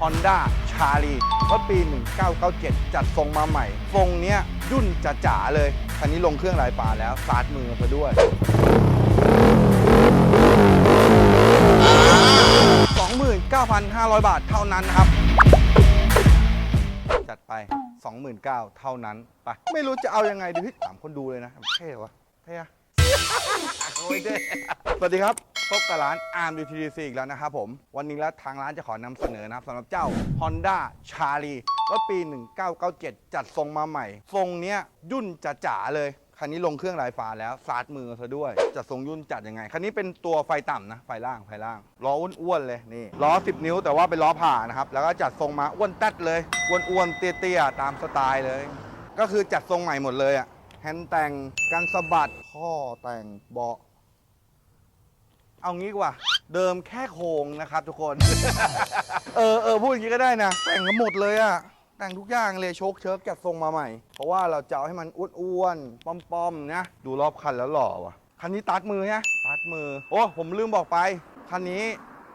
Honda c h a r l i รถปี 1997 จัดทรงมาใหม่ ทรงเนี้ยยุ่นจะจ๋าๆเลย คันนี้ลงเครื่องลายฟ้าแล้วสตาร์ทมือซะด้วย 29,500 บาทเท่านั้นครับ จัดไป 29,000เท่านั้นไปไม่รู้จะเอายังไงดีพี่ถามคนดูเลยนะเท่หรอวะเท่อะสวัสดีครับ พบกับร้าน Arm UTDC อีกแล้วนะครับผม วันนี้แล้วทางร้านจะขอนำเสนอนะครับสำหรับเจ้า Honda c h a r l i รถปี 1997 จัดทรงมาใหม่ ทรงเนี้ยยุ่นจะจ๋าเลย คันนี้ลงเครื่องลายฟ้าแล้วสตาร์ทมือซะด้วย จัดทรงยุ่นจัดยังไง คันนี้เป็นตัวไฟต่ำนะ ไฟล่างไฟล่างล้ออ้วนๆเลยนี่ล้อ 10 นิ้วแต่ว่าเป็นล้อผ่านะครับแล้วก็จัดทรงมาอ้วนแตัดเลยอ้วนๆเตี้ยๆตามสไตล์เลย ก็คือจัดทรงใหม่หมดเลยอะแฮนด์แต่งกันสะบัดข้อแต่งเบาะ เอางี้ดีกว่า เดิมแค่โครงนะครับทุกคน เออเออพูดอย่างนี้ก็ได้นะ แต่งกันหมดเลยอะแต่งทุกอย่างเลยโชคเชิกจัดทรงมาใหม่ เพราะว่าเราจะเอาให้มันอ้วนๆป้อมๆนะดูรอบคันแล้วหล่อว่ะคันนี้ตัดมือฮะตัดมือ โอ้ผมลืมบอกไป คันนี้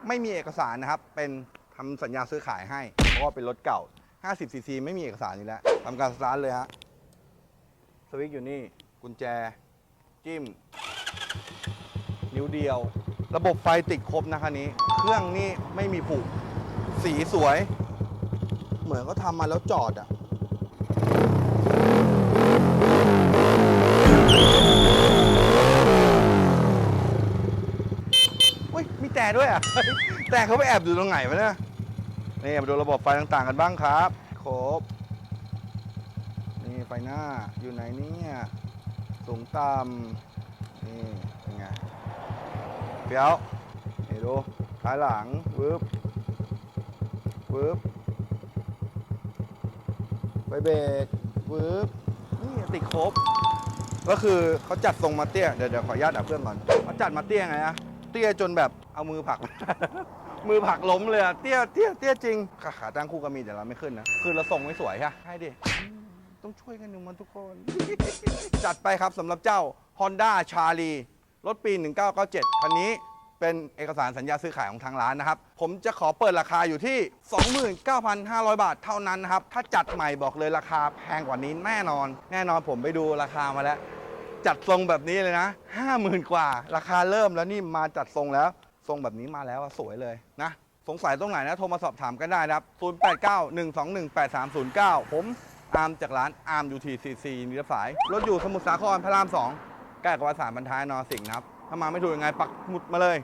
ไม่มีเอกสารนะครับ เป็นทำสัญญาซื้อขายให้ เพราะว่าเป็นรถเก่า 50ซีซีไม่มีเอกสารอยู่แล้วทำการสตาร์ทเลยฮะสวิตช์อยู่นี่ กุญแจ จิ้ม นิ้วเดียว ระบบไฟติดครบนะคันนี้ เครื่องนี่ไม่มีผุสีสวย เหมือนก็ทำมาแล้วจอดอะอุ้ยมีแต่ด้วยอะแต่เขาไปแอบอยู่ตรงไหนวะเนี่ยนี่มาดูระบบไฟต่างๆกันบ้างครับ ครบ นี่ไฟหน้าอยู่ไหนเนี่ย สูงต่ำนี่เป็นไง เปียวนี่ดูท้ายหลังวืบวืบไฟเบรกวืบนี่ติดครบ ก็คือเขาจัดทรงมาเตี้ย เดี๋ยวเดี๋ยวขออนุญาตดับเครื่องก่อนเขาจัดมาเตี้ยไงนะเตี้ยจนแบบเอามือผลัก มือผลักล้มเลยอะเตี้ยเตี้ยเตี้ยจริง ขาขาตั้งคู่ก็มีแต่เราไม่ขึ้นนะ คือเราส่งไม่สวยค่ะให้ดิ ต้องช่วยกันดูมันทุกคน จัดไปครับสำหรับเจ้า Honda c h a r l i รถปี 1997 คันนี้เป็นเอกสารสัญญาซื้อขายของทางร้านนะครับ ผมจะขอเปิดราคาอยู่ที่ 29,500 บาทเท่านั้นนะครับ ถ้าจัดใหม่บอกเลยราคาแพงกว่านี้แน่นอน แน่นอนผมไปดูราคามาแล้ว จัดทรงแบบนี้เลยนะ 50,000 กว่า ราคาเริ่มแล้วนี่มาจัดทรงแล้ว ทรงแบบนี้มาแล้วสวยเลยนะ สงสัยตรงไหนนะโทรมาสอบถามกันได้นะครับ 0891218309 ผมอาร์มจากร้านอาร์ม UTCC นิรสาย รถอยู่สมุทรสาครพระราม 2 ใกล้กับวัดสารบรรทายนอสิงห์นะครับ ถ้ามาไม่ถูกยังไงปักหมุดมาเลย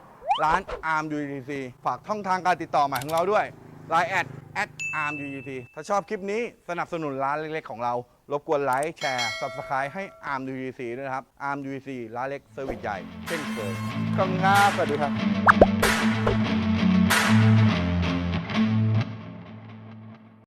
ร้านอาร์มยูดีซีฝากช่องทางการติดต่อหมาของเราด้วยไลน์แอดแอดอาร์มยูดีซีถ้าชอบคลิปนี้สนับสนุนร้านเล็กๆของเรา รบกวนไลค์แชร์ Subscribe ให้อาร์มยูด้วยนะครับอาร์มยูดีซีร้านเล็กเซอร์วิสใหญ่เช่นเคยขอบคุณครับสวัสดีครับ